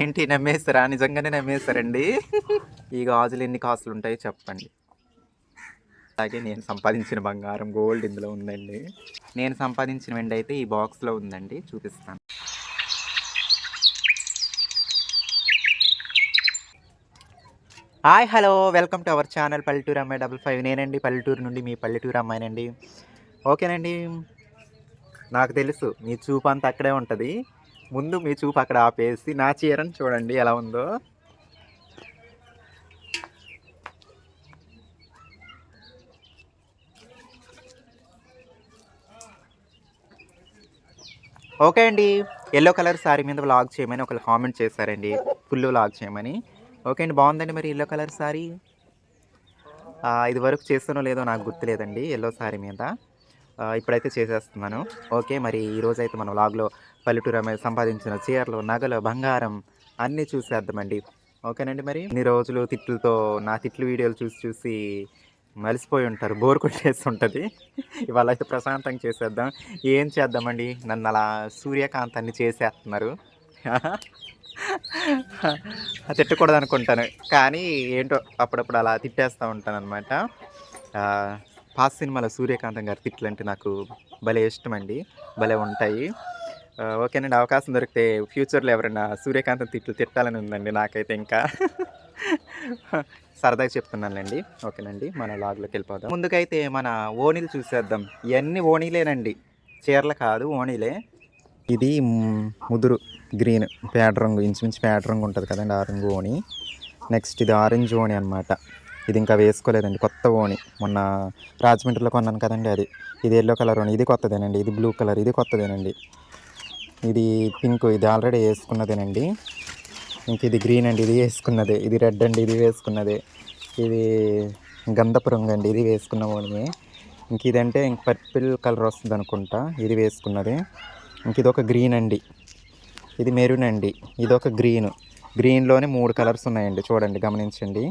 ఏంటి నమ్మేస్తారా? నిజంగానే నమ్మేస్తారండి. ఈ గాజులు ఎన్ని కాసులు ఉంటాయో చెప్పండి. అలాగే నేను సంపాదించిన బంగారం గోల్డ్ ఇందులో ఉందండి. నేను సంపాదించిన వెండి అయితే ఈ బాక్స్లో ఉందండి. చూపిస్తాను. Hi hello. Welcome to our channel పల్లెటూరు అమ్మాయి డబల్ ఫైవ్. నేనండి పల్లెటూరు నుండి మీ పల్లెటూరు అమ్మాయినండి. ఓకేనండి. నాకు తెలుసు మీ చూపు అంతా అక్కడే ఉంటుంది. ముందు మీ చూపు అక్కడ ఆపేసి నా చీరని చూడండి ఎలా ఉందో. ఓకే అండి. ఎల్లో కలర్ శారీ మీద వ్లాగ్ చేయమని ఒకరు కామెంట్ చేశారండి. ఫుల్ వ్లాగ్ చేయమని. ఓకే అండి బాగుందండి మరి ఎల్లో కలర్ శారీ ఇది వరకు చేస్తానో లేదో నాకు గుర్తులేదండి ఎల్లో శారీ మీద. ఇప్పుడైతే చేసేస్తున్నాను. ఓకే మరి ఈరోజు అయితే మనం లాగ్లో పల్లెటూరు అమ్మాయి సంపాదించిన చీరలు నగలు బంగారం అన్నీ చూసేద్దామండి. ఓకేనండి మరి? ఇన్ని రోజులు తిట్లతో నా తిట్లు వీడియోలు చూసి చూసి మలిసిపోయి ఉంటారు బోర్ కొట్టేస్తుంటుంది. ఇవాళ అయితే ప్రశాంతంగా చేసేద్దాం. ఏం చేద్దామండి? నన్ను అలా సూర్యకాంతాన్ని చేసేస్తున్నారు. తిట్టకూడదు అనుకుంటాను కానీ ఏంటో అప్పుడప్పుడు అలా తిట్టేస్తూ ఉంటాను అనమాట పాస్ సినిమాలో సూర్యకాంతం గారి తిట్లు అంటే నాకు భలే ఇష్టం అండి భలే ఉంటాయి. ఓకేనండి అవకాశం దొరికితే ఫ్యూచర్లో ఎవరైనా సూర్యకాంతం తిట్లు తిట్టాలని ఉందండి నాకైతే ఇంకా. సరదాగా చెప్తున్నానులేండి. ఓకేనండి మన లాగ్లోకి వెళ్ళిపోదాం. ముందుకైతే మన ఓణీలు చూసేద్దాం. ఇవన్నీ ఓణీలేనండి. చీరలు కాదు ఓణీలే. ఇది ముదురు గ్రీన్ పేడ రంగు ఇంచుమించు పేడ రంగు ఉంటుంది కదండి ఆ రంగు ఓణి. నెక్స్ట్ ఇది ఆరెంజ్ ఓణి అనమాట ఇది ఇంకా వేసుకోలేదండి కొత్త ఓణి. మొన్న రాజమండ్రిలో కొన్నాను కదండి అది. ఇది ఎల్లో కలర్ ఓణి ఇది కొత్తదేనండి ఇది బ్లూ కలర్ ఇది కొత్తదేనండి. ఇది పింక్ ఇది ఆల్రెడీ వేసుకున్నదేనండి. ఇంక ఇది గ్రీన్ అండి ఇది వేసుకున్నదే. ఇది రెడ్ అండి ఇది వేసుకున్నదే. ఇది గంధపు రంగు అండి ఇది వేసుకున్న ఓణి ఇంక ఇదంటే ఇంక పర్పిల్ కలర్ వస్తుంది అనుకుంటా ఇది వేసుకున్నది. ఇంక ఇది ఒక గ్రీన్ అండి. ఇది మెరూన్ అండి ఇది ఒక గ్రీన్. గ్రీన్లోనే మూడు కలర్స్ ఉన్నాయండి చూడండి గమనించండి.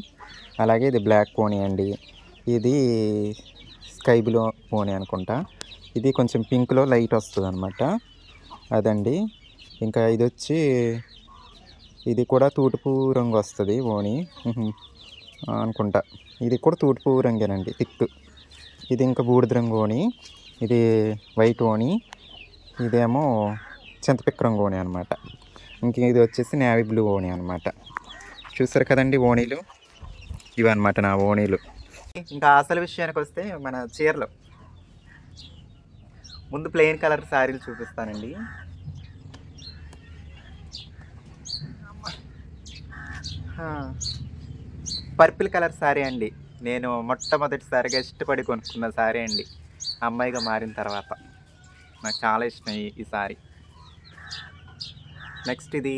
అలాగే ఇది బ్లాక్ పోనీ అండి. ఇది స్కై బ్లూ పోనీ అనుకుంటా. ఇది కొంచెం పింక్లో లైట్ వస్తుంది అనమాట అదండి. ఇంకా ఇది వచ్చి ఇది కూడా తూటుపు రంగు వస్తుంది ఓణి అనుకుంటా. ఇది కూడా తూటుపు రంగేనండి థిక్. ఇది ఇంకా బూడిద రంగు ఓణి ఇది వైట్ ఓణి ఇదేమో చింతపిక్క రంగు ఓణి అనమాట ఇంక ఇది వచ్చేసి నేవీ బ్లూ ఓణి అనమాట చూసారు కదండి ఓణీలు? ఇవన్నమాట నా ఓణీలు. ఇంకా అసలు విషయానికి వస్తే మన చీరలు. ముందు ప్లెయిన్ కలర్ శారీలు చూపిస్తానండి. పర్పుల్ కలర్ శారీ అండి. నేను మొట్టమొదటిసారిగా ఇష్టపడి కొనుక్కున్న శారీ అండి. అమ్మాయిగా మారిన తర్వాత. నాకు చాలా ఇష్టం ఈ శారీ. నెక్స్ట్ ఇది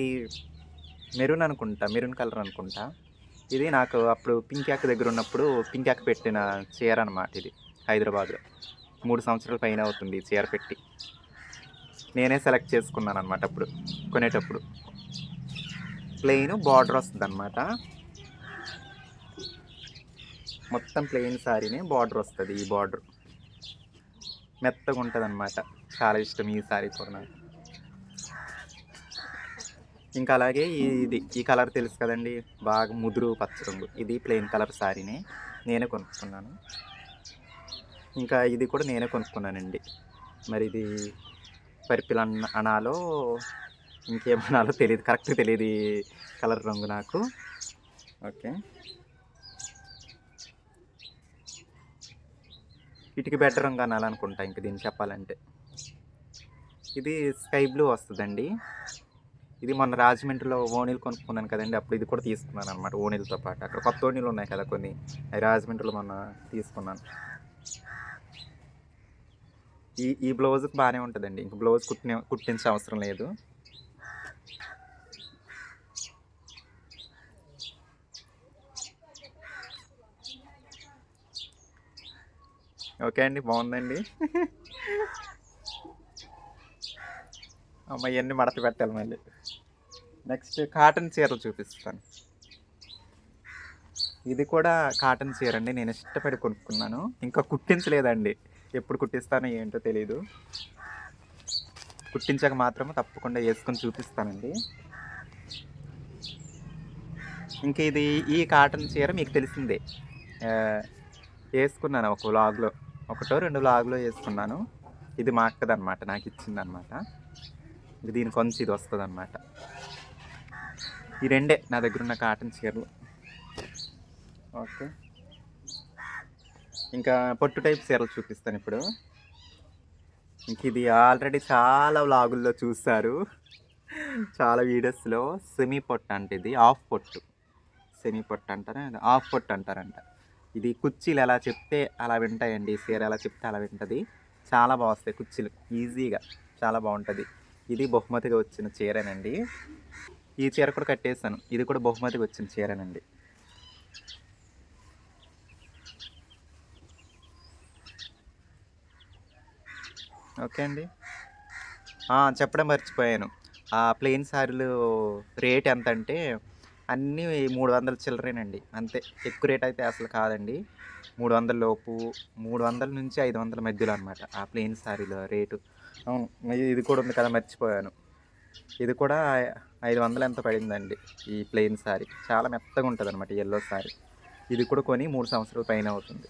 మెరూన్ అనుకుంటా మెరూన్ కలర్ అనుకుంటా. ఇది నాకు అప్పుడు పింక్ యాక్ దగ్గర ఉన్నప్పుడు పింక్ యాక్ పెట్టిన చీర అనమాట ఇది హైదరాబాద్లో. మూడు సంవత్సరాల పైన అవుతుంది చీర పెట్టి. నేనే సెలెక్ట్ చేసుకున్నాను అనమాట అప్పుడు కొనేటప్పుడు. ప్లెయిన్ బార్డర్ వస్తుంది అనమాట మొత్తం ప్లెయిన్ శారీనే బార్డర్ వస్తుంది ఈ బార్డర్. మెత్తగా ఉంటుంది అనమాట చాలా ఇష్టం ఈ శారీ కూడా నాకు ఇంకా అలాగే ఇది ఈ కలర్ తెలుసు కదండి. బాగా ముదురు పచ్చ రంగు. ఇది ప్లెయిన్ కలర్ శారీని నేనే కొనుక్కున్నాను. ఇంకా ఇది కూడా నేనే కొనుక్కున్నానండి. మరి ఇది పర్పిల్ అన్న అనాలో ఇంకేమనాలో తెలియదు కరెక్ట్ తెలియదు కలర్ రంగు నాకు. ఓకే. ఇటుకి బెటర్ రంగు అనాలనుకుంటా ఇంక దీన్ని చెప్పాలంటే. ఇది స్కై బ్లూ వస్తుందండి. ఇది మొన్న రాజమండ్రిలో ఓనీలు కొనుక్కున్నాను కదండి. అప్పుడు ఇది కూడా తీసుకున్నాను అనమాట ఓనీలతో పాటు. అక్కడ కొత్త ఓనీలు ఉన్నాయి కదా కొన్ని. రాజమండ్రిలో మొన్న తీసుకున్నాను. ఈ ఈ బ్లౌజ్కి బాగానే ఉంటుందండి. ఇంక బ్లౌజ్ కుట్టిన కుట్టించే అవసరం లేదు. ఓకే అండి బాగుందండి. అమ్మ ఇవన్నీ మడత పెట్టాలి మళ్ళీ. నెక్స్ట్ కాటన్ చీరలు చూపిస్తాను. ఇది కూడా కాటన్ చీర అండి నేను ఇష్టపడి కొనుక్కున్నాను. ఇంకా కుట్టించలేదండి. ఎప్పుడు కుట్టిస్తానో ఏంటో తెలియదు కుట్టించాక మాత్రం తప్పకుండా వేసుకొని చూపిస్తానండి. ఇంకా ఇది ఈ కాటన్ చీర మీకు తెలిసిందే. వేసుకున్నాను ఒక వ్లాగ్లో ఒకటో రెండు వ్లాగ్లో వేసుకున్నాను. ఇది మా అక్కదనమాట నాకు ఇచ్చిందనమాట ఇది దీని కొంచెం ఇది వస్తుంది అనమాట ఈ రెండే నా దగ్గర ఉన్న కాటన్ చీరలు. ఓకే ఇంకా పొట్టు టైప్ చీరలు చూపిస్తాను ఇప్పుడు. ఇంక ఇది ఆల్రెడీ చాలా వ్లాగుల్లో చూస్తారు చాలా వీడియోస్లో సెమీ పొట్టు అంటే ఇది ఆఫ్ పొట్టు. సెమీ పొట్టు అంటారా? ఆఫ్ పొట్టు అంటారంట. ఇది కుర్చీలు ఎలా చెప్తే అలా వింటాయండి చీర ఎలా చెప్తే అలా వింటుంది. చాలా బాగుస్తాయి కుర్చీలు ఈజీగా చాలా బాగుంటుంది. ఇది బహుమతిగా వచ్చిన చీరేనండి. ఈ చీర కూడా కట్టేసాను ఇది కూడా బహుమతికి వచ్చిన చీరనండి. ఓకే అండి. చెప్పడం మర్చిపోయాను. ఆ ప్లెయిన్ శారీలు రేట్ ఎంత అంటే అన్నీ మూడు వందల చిల్లరేనండి. అంతే. ఎక్కువ రేట్ అయితే అసలు కాదండి. మూడు వందల లోపు మూడు వందల నుంచి ఐదు వందల మధ్యలో అనమాట ఆ ప్లెయిన్ శారీలో రేటు. అవును ఇది కూడా ఉంది కదా మర్చిపోయాను. ఇది కూడా ఐదు వందలు ఎంత పడిందండి ఈ ప్లెయిన్ శారీ చాలా మెత్తగా ఉంటుంది అనమాట ఎల్లో శారీ ఇది కూడా కొని మూడు సంవత్సరాల పైన అవుతుంది.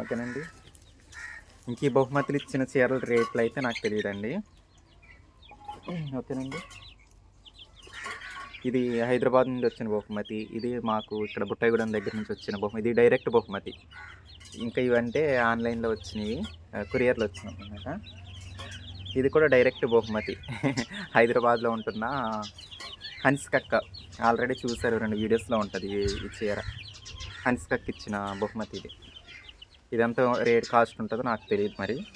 ఓకేనండి? ఇంక ఈ బహుమతులు ఇచ్చిన చీరల రేట్లు అయితే నాకు తెలియదండి. ఓకేనండి? ఇది హైదరాబాద్ నుండి వచ్చిన బహుమతి. ఇది మాకు ఇక్కడ బుట్టాయిగూడెం దగ్గర నుంచి వచ్చిన బహుమతి ఇది డైరెక్ట్ బహుమతి. ఇంకా ఇవంటే ఆన్లైన్లో వచ్చినవి కొరియర్లో వచ్చినాయి అన్నమాట. ఇది కూడా డైరెక్ట్ బహుమతి. హైదరాబాద్లో ఉంటున్న హన్స్కక్క ఆల్రెడీ చూశారు రెండు వీడియోస్లో ఉంటుంది ఈ- చీర. హన్స్కక్ ఇచ్చిన బహుమతి ఇది. ఇదంతా రేట్ కాస్ట్ ఉంటుందో నాకు తెలియదు మరి.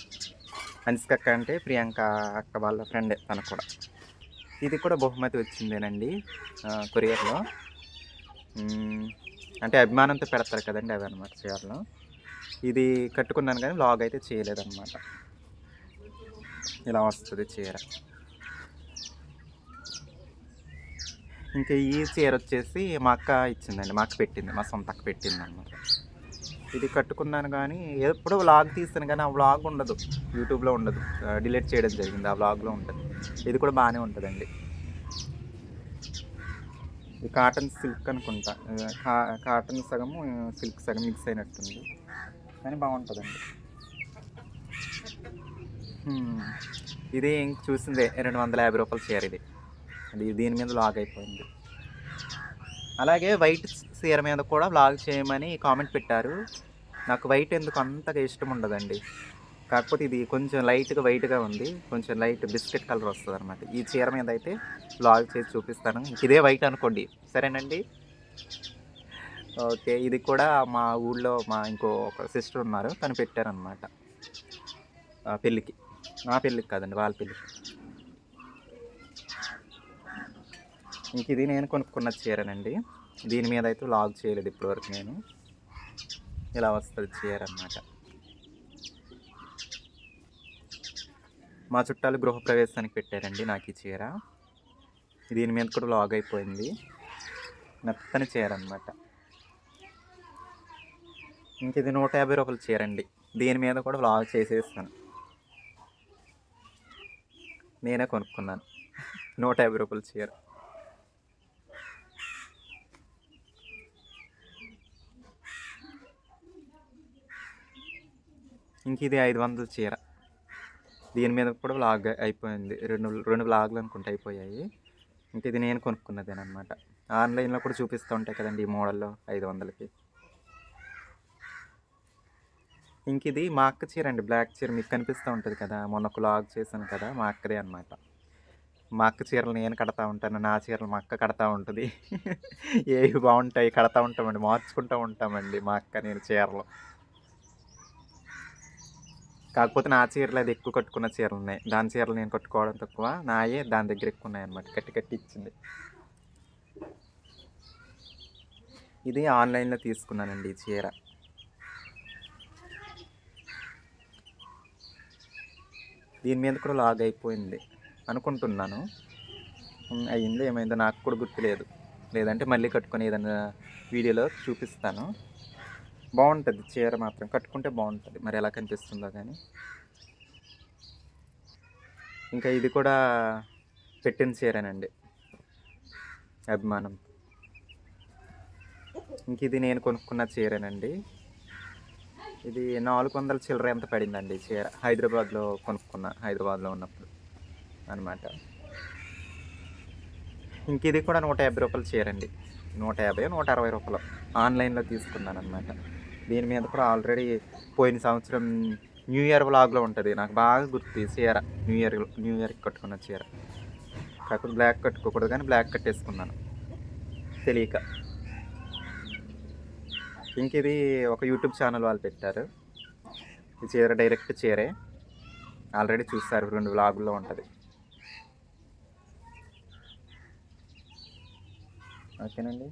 హన్స్కక్క అంటే ప్రియాంక అక్క వాళ్ళ ఫ్రెండే తనకు కూడా. ఇది కూడా బహుమతి వచ్చిందేనండి కొరియర్లో. అంటే అభిమానంతో పెడతారు కదండి అవి అనమాట చీరలు. ఇది కట్టుకున్నాను కానీ లాగ్ అయితే చేయలేదన్నమాట. ఇలా వస్తుంది చీర. ఇంకా ఈ చీర వచ్చేసి మా అక్క ఇచ్చిందండి మా అక్క పెట్టింది మా సొంత అక్క పెట్టింది అన్నమాట ఇది కట్టుకున్నాను కానీ ఎప్పుడు వ్లాగ్ తీస్తాను కానీ ఆ వ్లాగ్ ఉండదు యూట్యూబ్లో ఉండదు. డిలీట్ చేయడం జరిగింది ఆ వ్లాగ్లో ఉంటుంది ఇది కూడా బాగానే ఉంటుందండి. ఇది కాటన్ సిల్క్ అనుకుంటా. కా- కాటన్ సగము సిల్క్ సగం మిక్స్ అయినట్టుంది. కానీ బాగుంటుందండి. ఇది ఇంక చూసిందే రెండు వందల యాభై రూపాయల చీర ఇది. అది దీని మీద లాగ్ అయిపోయింది. అలాగే వైట్ చీర మీద కూడా లాగ్ చేయమని కామెంట్ పెట్టారు. నాకు వైట్ ఎందుకు అంతగా ఇష్టం ఉండదండి. కాకపోతే ఇది కొంచెం లైట్గా వైట్గా ఉంది. కొంచెం లైట్ బిస్కెట్ కలర్ వస్తుంది అనమాట ఈ చీర మీద అయితే లాగ్ చేసి చూపిస్తాను. ఇదే వైట్ అనుకోండి. సరేనండి? ఓకే ఇది కూడా మా ఊళ్ళో మా ఇంకో ఒక సిస్టర్ ఉన్నారు. తను పెట్టారనమాట పెళ్ళికి. నా పెళ్ళికి కాదండి వాళ్ళ పెళ్ళికి. ఇంక ఇది నేను కొనుక్కున్న చీరనండి. దీని మీద అయితే లాగ్ చేయలేదు ఇప్పటివరకు నేను. ఇలా వస్తుంది చీర అన్నమాట. మా చుట్టాలు గృహప్రవేశానికి పెట్టారండి నాకు ఈ చీర. దీని మీద కూడా లాగ్ అయిపోయింది. మెత్తని చీర అనమాట ఇంక ఇది నూట యాభై రూపాయల చీర అండి. దీని మీద కూడా లాగ్ చేసేస్తాను. నేనే కొనుక్కున్నాను. నూట యాభై రూపాయల చీర. ఇంక ఇది ఐదు వందల చీర. దీని మీద కూడా బ్లాగ్ అయిపోయింది. రెండు రెండు బ్లాగ్లు అనుకుంటే అయిపోయాయి. ఇంక ఇది నేను కొనుక్కున్నదేనమాట ఆన్లైన్లో కూడా చూపిస్తూ ఉంటాయి కదండి ఈ మోడల్లో ఐదు వందలకి. ఇంక ఇది మా అక్క చీర అండి బ్లాక్ చీర మీకు కనిపిస్తూ ఉంటుంది కదా. మొన్న ఒక లాగ్ చేశాను కదా మా అక్కదే అనమాట మా అక్క చీరలు నేను కడతా ఉంటాను నా చీరలు మా అక్క కడతా ఉంటుంది. ఏవి బాగుంటాయి కడతా ఉంటామండి మార్చుకుంటూ ఉంటామండి మా అక్క నేను చీరలు. కాకపోతే నా చీరలు అది ఎక్కువ కట్టుకున్న చీరలు ఉన్నాయి. దాని చీరలు నేను కట్టుకోవడం తక్కువ. నాయే దాని దగ్గర ఎక్కువ ఉన్నాయి అనమాట కట్టి కట్టి ఇచ్చింది. ఇది ఆన్లైన్లో తీసుకున్నానండి ఈ చీర. దీని మీద కూడా లాగ్ అయిపోయింది అనుకుంటున్నాను. ఉమ్, అయ్యిందో ఏమైందో నాకు కూడా గుర్తులేదు. లేదంటే మళ్ళీ కట్టుకొని ఏదైనా వీడియోలో చూపిస్తాను. బాగుంటుంది చీర మాత్రం కట్టుకుంటే బాగుంటుంది. మరి ఎలా కనిపిస్తుందో కానీ. ఇంకా ఇది కూడా పెట్టిన చీరేనండి. అభిమానం. ఇంక ఇది నేను కొనుక్కున్న చీరేనండి. ఇది నాలుగు వందల చిల్లర ఎంత పడిందండి చీర? హైదరాబాద్లో కొనుక్కున్న హైదరాబాద్లో ఉన్నప్పుడు అనమాట ఇంక ఇది కూడా నూట యాభై రూపాయలు చీరండి. నూట యాభై నూట అరవై రూపాయలు ఆన్లైన్లో తీసుకున్నాను అనమాట దీని మీద కూడా ఆల్రెడీ పోయిన సంవత్సరం న్యూ ఇయర్ వ్లాగ్లో ఉంటుంది. నాకు బాగా గుర్తు చీర. న్యూ ఇయర్ న్యూ ఇయర్కి కట్టుకున్న చీర. కాకపోతే బ్లాక్ కట్టుకోకూడదు కానీ బ్లాక్ కట్టేసుకున్నాను. తెలియక. ఇంక ఇది ఒక యూట్యూబ్ ఛానల్ వాళ్ళు పెట్టారు. ఈ చీర డైరెక్ట్ చీరే. ఆల్రెడీ చూస్తారు రెండు వ్లాగుల్లో ఉంటుంది. ఓకేనండి.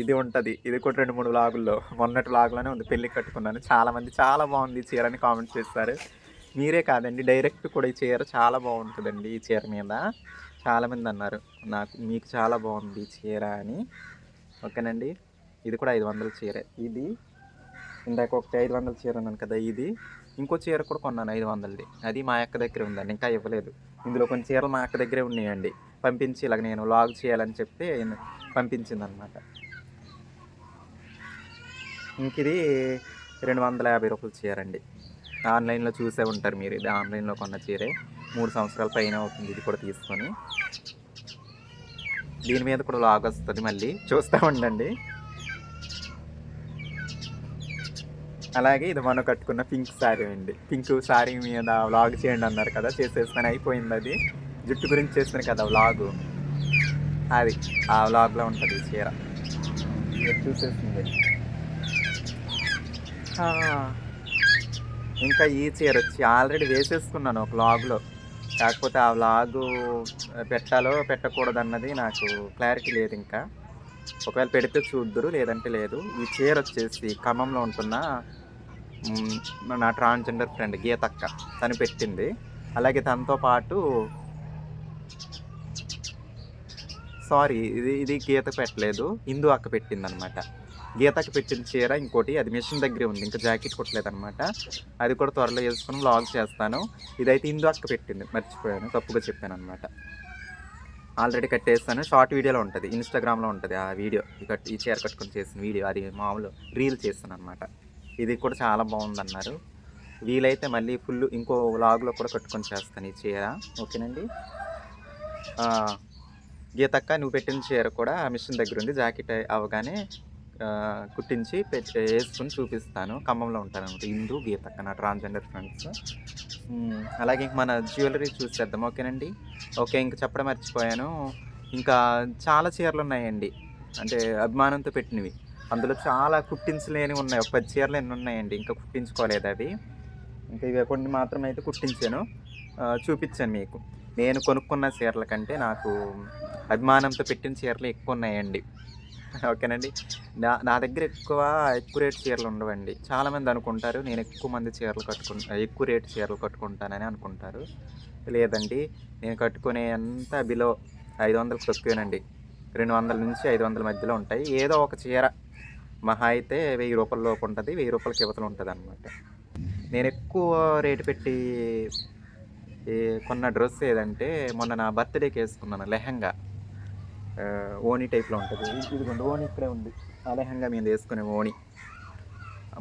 ఇది ఉంటుంది. ఇది కూడా రెండు మూడు వ్లాగుల్లో మొన్నటి వ్లాగులోనే ఉంది. పెళ్ళి కట్టుకున్నాను. చాలామంది చాలా బాగుంది ఈ చీర అని కామెంట్ చేస్తారు. మీరే కాదండి డైరెక్ట్ కూడా ఈ చీర చాలా బాగుంటుందండి ఈ చీర మీద. చాలామంది అన్నారు నాకు మీకు చాలా బాగుంది ఈ చీర అని. ఓకేనండి. ఇది కూడా ఐదు వందల చీర. ఇది ఇందాక ఒకటి ఐదు వందల చీర అన్నాను కదా ఇది ఇంకో చీర కూడా కొన్నాను ఐదు వందలది. అది మా అక్క దగ్గర ఉందండి ఇంకా ఇవ్వలేదు. ఇందులో కొన్ని చీరలు మా అక్క దగ్గరే ఉన్నాయండి. పంపించి ఇలాగ నేను లాగ్ చేయాలని చెప్పి పంపించిందనమాట ఇంక ఇది రెండు వందల యాభై రూపాయల చీర అండి ఆన్లైన్లో చూసే ఉంటారు మీరు ఇది ఆన్లైన్లో కొన్న చీరే. మూడు సంవత్సరాల పైన అవుతుంది ఇది కూడా తీసుకొని. దీని మీద కూడా లాగ్ వస్తుంది మళ్ళీ చూస్తూ ఉండండి. అలాగే ఇది మనం కట్టుకున్న పింక్ శారీ అండి. పింక్ శారీ మీద వ్లాగ్ చేయండి అన్నారు కదా చేసేస్తాను అయిపోయింది అది. జుట్టు గురించి చేసిన కదా వ్లాగు అది ఆ వ్లాగ్లో ఉంటుంది ఈ చీర. చూసేసింది. ఇంకా ఈ చీర వచ్చి ఆల్రెడీ వేసేసుకున్నాను ఒక వ్లాగ్లో కాకపోతే ఆ వ్లాగు పెట్టాలో పెట్టకూడదు అన్నది నాకు క్లారిటీ లేదు ఇంకా. ఒకవేళ పెడితే చూద్దరు లేదంటే లేదు. ఈ చీర వచ్చేసి ఖమ్మంలో ఉంటున్న నా ట్రాన్స్జెండర్ ఫ్రెండ్ గీతక్క. తను పెట్టింది. అలాగే తనతో పాటు సారీ ఇది ఇది గీత పెట్టలేదు. ఇందు అక్క పెట్టింది అనమాట గీతకి పెట్టిన చీర ఇంకోటి అది మిషన్ దగ్గరే ఉంది. ఇంకా జాకెట్ కొట్టలేదు అనమాట అది కూడా త్వరలో వేసుకొని లాగ్ చేస్తాను. ఇదైతే ఇందు అక్క పెట్టింది. మర్చిపోయాను. తప్పుగా చెప్పాను అనమాట ఆల్రెడీ కట్టేస్తాను. షార్ట్ వీడియోలో ఉంటుంది. ఇన్స్టాగ్రామ్లో ఉంటుంది ఆ వీడియో ఈ కట్ ఈ చీర కట్టుకొని చేసిన వీడియో అది మామూలు రీల్ చేస్తాను అనమాట ఇది కూడా చాలా బాగుందన్నారు. వీలైతే మళ్ళీ ఫుల్ ఇంకో లాగ్లో కూడా కట్టుకొని చేస్తాను ఈ చీర. ఓకేనండి? గీతక్క నువ్వు పెట్టిన చీర కూడా మిషన్ దగ్గర ఉంది. జాకెట్ అవగానే కుట్టించి పెట్టి వేసుకుని చూపిస్తాను. ఖమ్మంలో ఉంటారనమాట ఇందు గీతక్క నా ట్రాన్స్జెండర్ ఫ్రెండ్స్ అలాగే ఇంక మన జ్యువెలరీ చూసేద్దాం. ఓకేనండి? ఓకే ఇంక చెప్పడం మర్చిపోయాను. ఇంకా చాలా చీరలు ఉన్నాయండి. అంటే అభిమానంతో పెట్టినవి. అందులో చాలా కుట్టించలేని ఉన్నాయి. ఒక పది చీరలు ఎన్ని ఉన్నాయండి? ఇంకా కుట్టించుకోలేదు అవి. ఇంకా ఇవి కొన్ని మాత్రం అయితే కుట్టించాను. చూపించాను మీకు. నేను కొనుక్కున్న చీరల కంటే నాకు అభిమానంతో పెట్టిన చీరలు ఎక్కువ ఉన్నాయండి. ఓకేనండి? నా నా దగ్గర ఎక్కువ ఎక్కువ రేట్ చీరలు ఉండవండి. చాలామంది అనుకుంటారు నేను ఎక్కువ మంది చీరలు కట్టుకుంటా ఎక్కువ రేట్ చీరలు కట్టుకుంటానని అనుకుంటారు. లేదండి నేను కట్టుకునే అంత బిలో ఐదు వందలకు తక్కువేనండి. రెండు వందల నుంచి ఐదు వందల మధ్యలో ఉంటాయి. ఏదో ఒక చీర మహా అయితే వెయ్యి రూపాయల లోపు ఉంటుంది వెయ్యి రూపాయలకి యువతలు ఉంటుంది అనమాట నేను ఎక్కువ రేటు పెట్టి కొన్న డ్రెస్ ఏదంటే మొన్న నా బర్త్డేకి వేసుకున్నాను లెహంగా. ఓణి టైప్లో ఉంటుంది. ఇదిగోండి ఓణి ఇక్కడే ఉంది. ఆ లెహంగా మీద వేసుకునే ఓణి.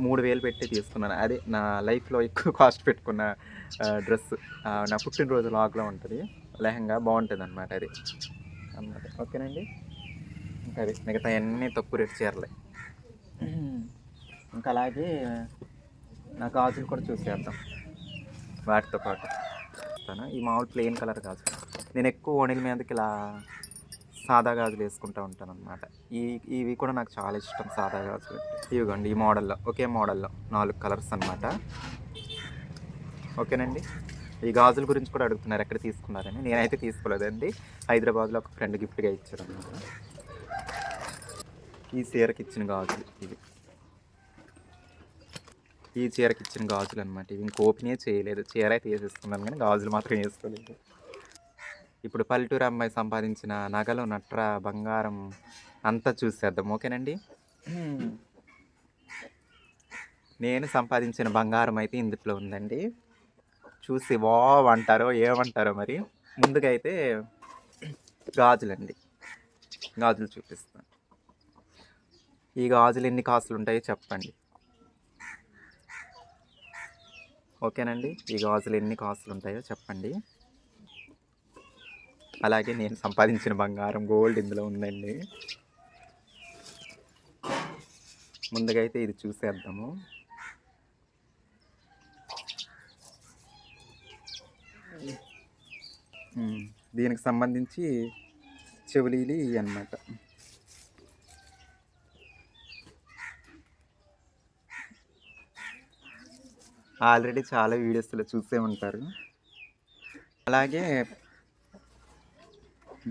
మూడు వేలు పెట్టి తీసుకున్నాను. అదే నా లైఫ్లో ఎక్కువ కాస్ట్ పెట్టుకున్న డ్రెస్ నా పుట్టినరోజు లాగ్లో ఉంటుంది. లెహంగా బాగుంటుంది అనమాట అది. అన్నమాట. ఓకేనండి? ఇంకా అది మిగతా అన్నీ తక్కువ రేటు చీరలే. ఇంకా అలాగే నా గాజులు కూడా చూసేద్దాం వాటితో పాటు. ఈ మామూలు ప్లెయిన్ కలర్ గాజులు. నేను ఎక్కువ ఓణిల మీదకి ఇలా సాదా గాజులు వేసుకుంటూ ఉంటాను అనమాట ఈ ఇవి కూడా నాకు చాలా ఇష్టం సాదా గాజులు. ఇవిగోండి ఈ మోడల్లో ఒకే మోడల్లో నాలుగు కలర్స్ అన్నమాట. ఓకేనండి? ఈ గాజుల గురించి కూడా అడుగుతున్నారు ఎక్కడ తీసుకున్నారని. నేనైతే తీసుకోలేదండి. హైదరాబాద్లో ఒక ఫ్రెండ్ గిఫ్ట్గా ఇచ్చారు అనమాట ఈ చీరకి ఇచ్చిన గాజులు ఇవి. ఈ చీరకి ఇచ్చిన గాజులు అనమాట ఇవి ఇంక ఓపెనే చేయలేదు. చీర అయితే వేసేసుకున్నాను కానీ గాజులు మాత్రం వేసుకోలేదు. ఇప్పుడు పల్లెటూరు అమ్మాయి సంపాదించిన నగలు నట్ర బంగారం అంతా చూసేద్దాం. ఓకేనండి? నేను సంపాదించిన బంగారం అయితే ఇందులో ఉందండి. చూసి వావ్ అంటారో ఏమంటారో మరి. ముందుగా అయితే గాజులండి. గాజులు చూపిస్తాను. ఈ గాజులు ఎన్ని కాసులు ఉంటాయో చెప్పండి. ఓకేనండి? ఈ గాజులు ఎన్ని కాసులు ఉంటాయో చెప్పండి. అలాగే నేను సంపాదించిన బంగారం గోల్డ్ ఇందులో ఉందండి. ముందుగా అయితే ఇది చూసేద్దాము. దీనికి సంబంధించి చెవులీలు ఇవి అన్నమాట ఆల్రెడీ చాలా వీడియోస్లో చూసే ఉంటారు. అలాగే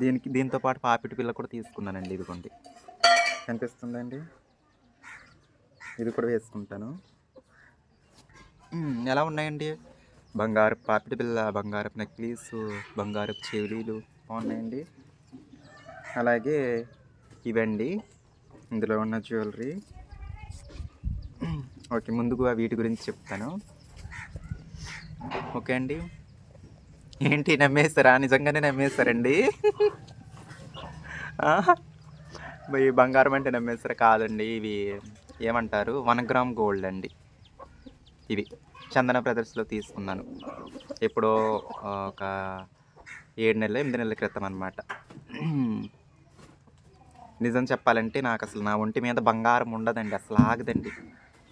దీనికి దీంతో పాటు పాపిటి పిల్ల కూడా తీసుకున్నానండి ఇదిగోండి. కనిపిస్తుందండి? ఇది కూడా వేసుకుంటాను. ఎలా ఉన్నాయండి? బంగారు పాపిటి పిల్ల బంగారపు నెక్లెస్ బంగారపు చెవిలీలు బాగున్నాయండి? అలాగే ఇవండి ఇందులో ఉన్న జ్యువెలరీ. ఓకే ముందుగా వీటి గురించి చెప్తాను. ఓకే అండి. ఏంటి నమ్మేస్తారా? నిజంగానే నమ్మేస్తారండి. ఈ బంగారం అంటే నమ్మేస్తారా? కాదండి. ఇవి ఏమంటారు? వన్ గ్రామ్ గోల్డ్ అండి. ఇవి చందన బ్రదర్స్లో తీసుకున్నాను. ఎప్పుడో ఒక ఏడు నెలలు ఎనిమిది నెలల క్రితం అనమాట నిజం చెప్పాలంటే నాకు అసలు నా ఒంటి మీద బంగారం ఉండదండి. అసలు ఆగదండి.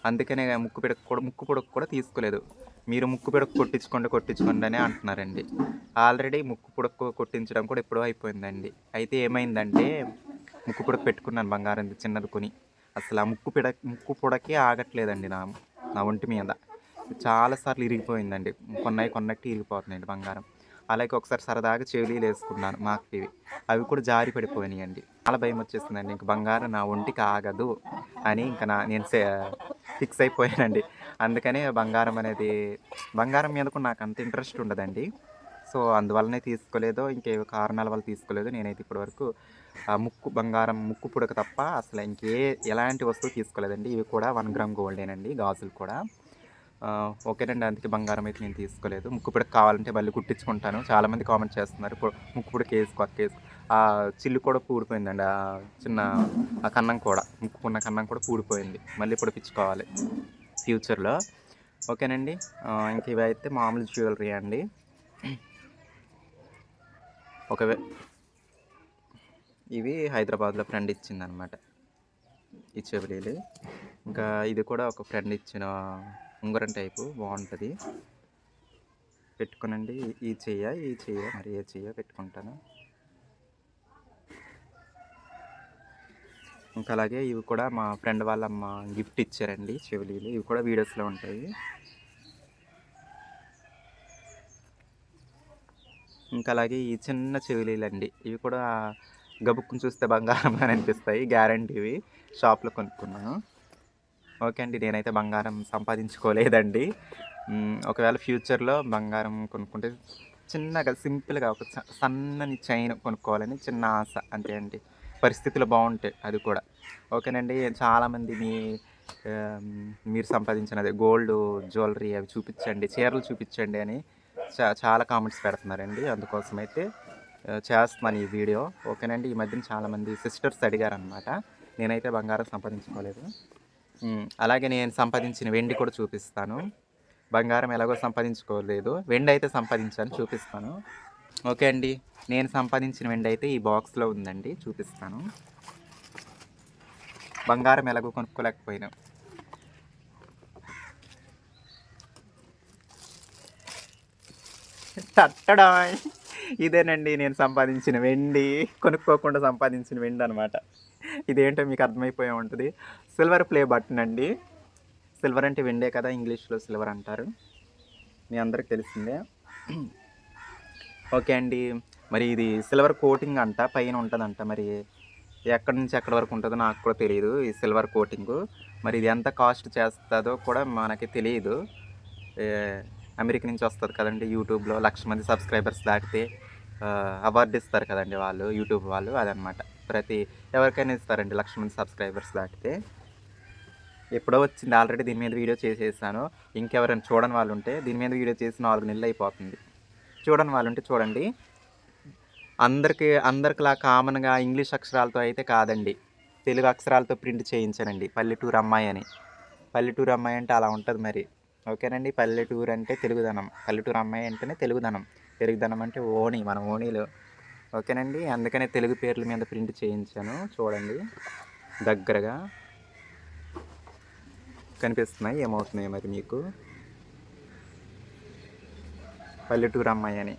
అందుకనే ముక్కు పిడక కూడా ముక్కు పిడక కూడా తీసుకోలేదు. మీరు ముక్కు పిడక కొట్టించుకోండి కొట్టించుకోండి అని అంటున్నారండి. ఆల్రెడీ ముక్కు పుడక కొట్టించడం కూడా ఎప్పుడో అయిపోయిందండి. అయితే ఏమైందంటే ముక్కు పుడక పెట్టుకున్నాను బంగారం చిన్నది కొని. అసలు ఆ ముక్కు పిడ ముక్కు పుడకే ఆగట్లేదండి నా నా ఒంటి మీద. చాలాసార్లు ఇరిగిపోయిందండి. కొన్నాయి కొన్నట్టు ఇరిగిపోతుందండి బంగారం. అలాగే ఒకసారి సరదాగా చెవులీలు వేసుకున్నాను మాకు ఇవి. అవి కూడా జారి పడిపోయినాయండి. చాలా భయం వచ్చేసిందండి. ఇంక బంగారం నా ఒంటికి ఆగదు అని ఇంకా నా నేను ఫిక్స్ అయిపోయానండి. అందుకనే బంగారం అనేది బంగారం మీద కూడా నాకు అంత ఇంట్రెస్ట్ ఉండదండి. సో అందువల్లనే తీసుకోలేదో. ఇంకేవో కారణాల వల్ల తీసుకోలేదు. నేనైతే ఇప్పటివరకు ముక్కు బంగారం ముక్కు పుడక తప్ప అసలు ఇంకే ఎలాంటి వస్తువు తీసుకోలేదండి. ఇవి కూడా వన్ గ్రామ్ గోల్డేనండి. గాజులు కూడా. ఓకేనండి. అందుకే బంగారం అయితే నేను తీసుకోలేదు. ముక్కు పుడక కావాలంటే మళ్ళీ కుట్టించుకుంటాను. చాలామంది కామెంట్ చేస్తున్నారు. పు- ముక్కు పుడక వేసుకో అక్క వేసుకో ఆ చిల్లు కూడా పూడిపోయిందండి. ఆ చిన్న ఆ కన్నం కూడా. ముక్కుకున్న కన్నం కూడా పూడిపోయింది. మళ్ళీ పొడిపించుకోవాలి. ఫ్యూచర్లో. ఓకేనండి. ఇంక ఇవి అయితే మామూలు జ్యువెలరీ అండి. ఒకవే ఇవి హైదరాబాద్లో ఫ్రెండ్ ఇచ్చిందనమాట ఈ చెవిలీలు. ఇంకా ఇది కూడా ఒక ఫ్రెండ్ ఇచ్చిన ఉంగరం టైపు బాగుంటుంది. పెట్టుకునండి. ఈ చెయ్య ఈ చెయ్య మరి ఏ చెయ్య పెట్టుకుంటాను. ఇంకా అలాగే ఇవి కూడా మా ఫ్రెండ్ వాళ్ళ అమ్మ గిఫ్ట్ ఇచ్చారండి చెవిలీలు. ఇవి కూడా వీడియోస్లో ఉంటాయి. ఇంకా అలాగే ఈ చిన్న చెవిలీలు అండి ఇవి కూడా గబుక్కుని చూస్తే బంగారం అనిపిస్తాయి. గ్యారంటీ ఇవి. షాప్లో కొనుక్కున్నాను. ఓకే అండి. నేనైతే బంగారం సంపాదించుకోలేదండి. ఒకవేళ ఫ్యూచర్లో బంగారం కొనుక్కుంటే చిన్నగా సింపుల్గా ఒక స- సన్నని చైన్ కొనుక్కోవాలని చిన్న ఆశ అంతే అండి. పరిస్థితులు బాగుంటాయి అది కూడా. ఓకేనండి. చాలామంది మీ మీరు సంపాదించినది అదే గోల్డ్ జ్యువెలరీ అవి చూపించండి చీరలు చూపించండి అని చా చాలా కామెంట్స్ పెడుతున్నారండి. అందుకోసం అయితే చేస్తున్నాను ఈ వీడియో. ఓకేనండి. ఈ మధ్యన చాలామంది సిస్టర్స్ అడిగారు అనమాట నేనైతే బంగారం సంపాదించుకోలేదు. అలాగే నేను సంపాదించిన వెండి కూడా చూపిస్తాను. బంగారం ఎలాగో సంపాదించుకోలేదు. వెండి అయితే సంపాదించాను చూపిస్తాను. ఓకే అండి నేను సంపాదించిన వెండి అయితే ఈ బాక్స్లో ఉందండి చూపిస్తాను. బంగారం ఎలాగో కొనుక్కోలేకపోయినా. తట్టడా ఇదేనండి నేను సంపాదించిన వెండి కొనుక్కోకుండా సంపాదించిన వెండి అనమాట ఇదేంటో మీకు అర్థమైపోయే ఉంటుంది. సిల్వర్ ప్లే బటన్ అండి. సిల్వర్ అంటే వెండే కదా ఇంగ్లీష్లో సిల్వర్ అంటారు. మీ అందరికి తెలిసిందే. ఓకే అండి. మరి ఇది సిల్వర్ కోటింగ్ అంట పైన ఉంటుందంట మరి. ఎక్కడి నుంచి ఎక్కడి వరకు ఉంటుందో నాకు కూడా తెలియదు ఈ సిల్వర్ కోటింగ్ మరి ఇది ఎంత కాస్ట్ చేస్తుందో కూడా మనకి తెలియదు. అమెరికా నుంచి వస్తుంది కదండి యూట్యూబ్లో లక్ష మంది సబ్స్క్రైబర్స్ దాటితే అవార్డు ఇస్తారు కదండి వాళ్ళు యూట్యూబ్ వాళ్ళు అదనమాట. ప్రతి ఎవరికైనా ఇస్తారండి లక్ష మంది సబ్స్క్రైబర్స్ దాటితే ఎప్పుడో వచ్చింది ఆల్రెడీ దీని మీద వీడియో చేసేసాను. ఇంకెవరైనా చూడని వాళ్ళు ఉంటే దీని మీద వీడియో చేసి నాలుగు నెలలు అయిపోతుంది. చూడని వాళ్ళు ఉంటే చూడండి. అందరికి అందరికిలా కామన్గా ఇంగ్లీష్ అక్షరాలతో అయితే కాదండి. తెలుగు అక్షరాలతో ప్రింట్ చేయించానండి. పల్లెటూరు అమ్మాయి అని. పల్లెటూరు అమ్మాయి అంటే అలా ఉంటుంది మరి. ఓకేనండి? పల్లెటూరు అంటే తెలుగుదనం. పల్లెటూరు అమ్మాయి అంటేనే తెలుగుదనం. తెలుగుదనం అంటే ఓణి. మన ఓణిలో ఓకేనండి. అందుకనే తెలుగు పేర్ల మీద ప్రింట్ చేయించాను. చూడండి. దగ్గరగా కనిపిస్తున్నాయి. ఏమవుతున్నాయి మరి మీకు? పల్లెటూరు అమ్మాయి అని.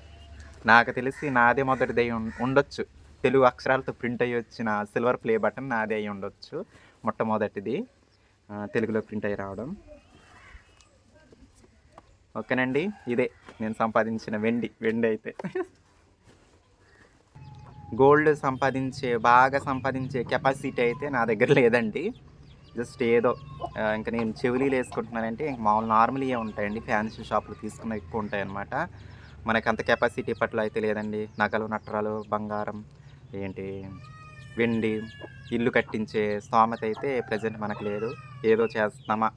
నాకు తెలిసి నాదే మొదటిది అయి ఉం- ఉండొచ్చు. తెలుగు అక్షరాలతో ప్రింట్ అయ్యి వచ్చిన సిల్వర్ ప్లే బటన్ నాదే అయి ఉండొచ్చు. మొట్టమొదటిది. తెలుగులో ప్రింట్ అయ్యి రావడం. ఓకేనండి. ఇదే. నేను సంపాదించిన వెండి. వెండి అయితే. గోల్డ్ సంపాదించే బాగా సంపాదించే కెపాసిటీ అయితే నా దగ్గర లేదండి. జస్ట్ ఏదో ఇంకా నేను చెవిలీలు వేసుకుంటున్నానంటే ఇంక మామూలు నార్మల్గా ఉంటాయండి. ఫ్యాన్సీ షాపులు తీసుకున్న ఎక్కువ ఉంటాయి అన్నమాట మనకు అంత కెపాసిటీ పట్ల అయితే లేదండి. నగలు నట్రాలు బంగారం ఏంటి వెండి ఇల్లు కట్టించే స్తోమత అయితే ప్రజెంట్ మనకు లేదు. ఏదో చేస్తామా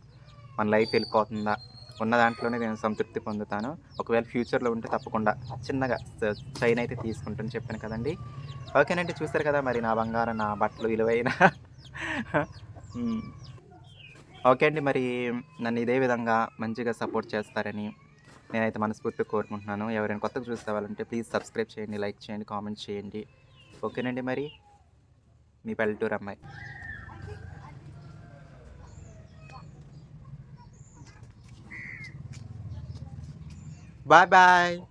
మన లైఫ్ వెళ్ళిపోతుందా? ఉన్న దాంట్లోనే నేను సంతృప్తి పొందుతాను. ఒకవేళ ఫ్యూచర్లో ఉంటే తప్పకుండా చిన్నగా చైన్ అయితే తీసుకుంటాను చెప్పాను కదండి. ఓకేనండి చూస్తారు కదా మరి నా బంగారం నా బట్టలు విలువైన. ఓకే అండి మరి నన్ను ఇదే విధంగా మంచిగా సపోర్ట్ చేస్తారని నేనైతే మనస్ఫూర్తిగా కోరుకుంటున్నాను. ఎవరైనా కొత్తగా చూస్తే ప్లీజ్ సబ్స్క్రైబ్ చేయండి లైక్ చేయండి కామెంట్ చేయండి. ఓకేనండి మరి. మీ పల్లెటూరు అమ్మాయి. Bye-bye.